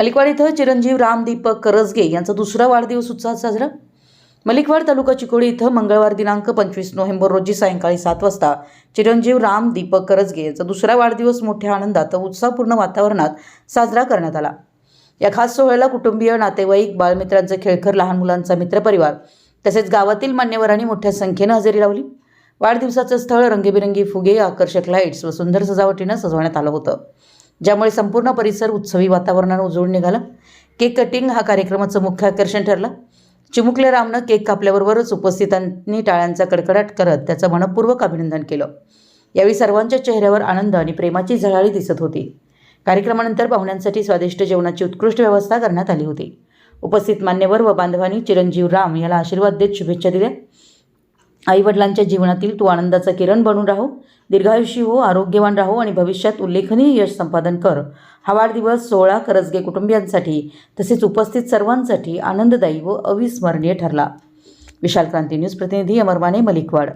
अलिकवाड इथं चिरंजीव राम दीपक करजगे यांचा दुसरा वाढदिवस उत्साहात साजरा. मलिकवाड तालुका चिकोडी इथं मंगळवार दिनांक पंचवीस नोव्हेंबर रोजी सायंकाळी सात वाजता चिरंजीव राम दीपक करजगे यांचा दुसरा वाढदिवस मोठ्या आनंदात उत्साहपूर्ण वातावरणात साजरा करण्यात आला. या खास सोहळ्याला कुटुंबीय नातेवाईक बालमित्रांचे खेळकर लहान मुलांचा मित्रपरिवार तसेच गावातील मान्यवरांनी मोठ्या संख्येनं हजेरी लावली. वाढदिवसाचं स्थळ रंगीबेरंगी फुगे आकर्षक लाईट्स व सुंदर सजावटीनं सजवण्यात आलं होतं. ज्यामुळे संपूर्ण परिसर उत्सवी वातावरणानं उजळून निघाला. केक कटिंग हा कार्यक्रमाचं मुख्य आकर्षण ठरलं. चिमुकल्या रामनं केक कापल्याबरोबरच उपस्थितांनी टाळ्यांचा कडकडाट करत त्याचं मनपूर्वक अभिनंदन केलं. यावेळी सर्वांच्या चेहऱ्यावर आनंद आणि प्रेमाची झळाळी दिसत होती. कार्यक्रमानंतर पाहुण्यांसाठी स्वादिष्ट जेवणाची उत्कृष्ट व्यवस्था करण्यात आली होती. उपस्थित मान्यवर व बांधवांनी चिरंजीव राम याला आशीर्वाद देत शुभेच्छा दिल्या. आईवडिलांच्या जीवनातील तू आनंदाचा किरण बनून राहो. दीर्घायुषी हो आरोग्यवान राहो आणि भविष्यात उल्लेखनीय यश संपादन कर. हा वाढदिवस सोहळा करजगे कुटुंबियांसाठी तसेच उपस्थित सर्वांसाठी आनंददायी व अविस्मरणीय ठरला. विशाल क्रांती न्यूज प्रतिनिधी अमरमाने मलिकवाड.